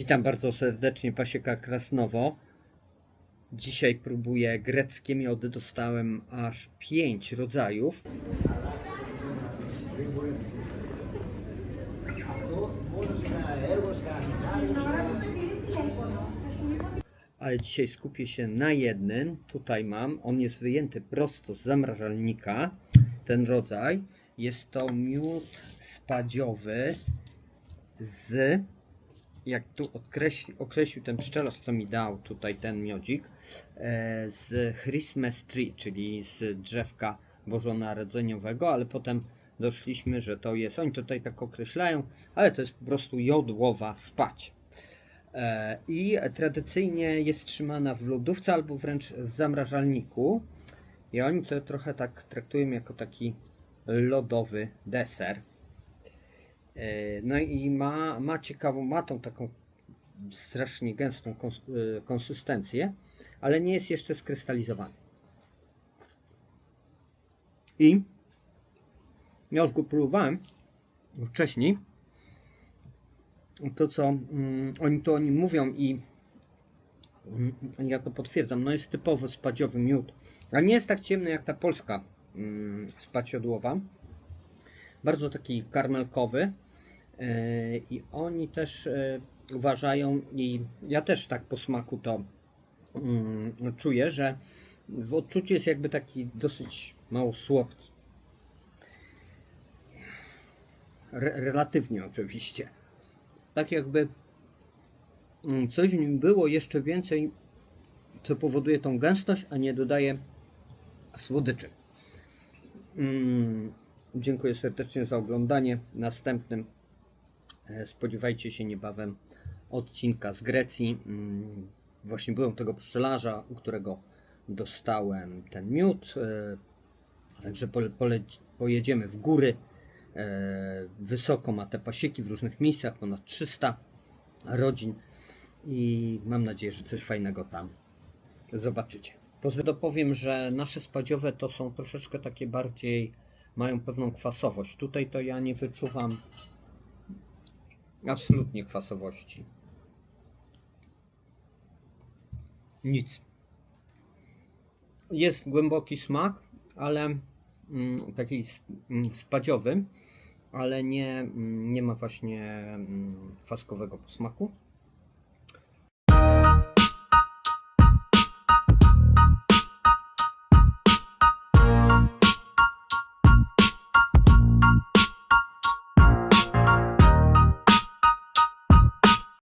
Witam bardzo serdecznie, Pasieka Krasnowo. Dzisiaj próbuję greckie miody. Dostałem aż 5 rodzajów. Ale dzisiaj skupię się na jednym. Tutaj mam. On jest wyjęty prosto z zamrażalnika. Ten rodzaj. Jest to miód spadziowy z jak tu określi, określił ten pszczelarz, co mi dał tutaj ten miodzik, e, z Christmas Tree, czyli z drzewka bożonarodzeniowego, ale potem doszliśmy, że to jest, oni tutaj tak określają, ale to jest po prostu jodłowa spać. E, I tradycyjnie jest trzymana w lodówce albo wręcz w zamrażalniku. I oni to trochę tak traktują jako taki lodowy deser. E, No i ma, ma ciekawą, ma tą taką strasznie gęstą e, konsystencję, ale nie jest jeszcze skrystalizowany. I ja już go próbowałem wcześniej. To co mm, oni to oni mówią i mm, ja to potwierdzam, no jest typowo spadziowy miód, a nie jest tak ciemny jak ta polska spać jodłowa bardzo taki karmelkowy i oni też e, uważają i ja też tak po smaku to mm, czuję, że w odczuciu jest jakby taki dosyć mało słodki. Re relatywnie oczywiście. Tak jakby mm, coś w nim było jeszcze więcej, co powoduje tą gęstość, a nie dodaje słodyczy. Mm, Dziękuję serdecznie za oglądanie. Następnym spodziewajcie się niebawem odcinka z Grecji. Mm, Właśnie byłem tego pszczelarza, u którego dostałem ten miód. e, Także pojedziemy w góry. e, Wysoko ma te pasieki w różnych miejscach, ponad 300 rodzin i mam nadzieję, że coś fajnego tam zobaczycie. Poza dopowiem, że nasze spadziowe to są troszeczkę takie bardziej, mają pewną kwasowość. Tutaj to ja nie wyczuwam absolutnie kwasowości. Nic. Jest głęboki smak, ale mm, taki mm, spadziowy, ale nie, mm, nie ma właśnie kwaskowego posmaku.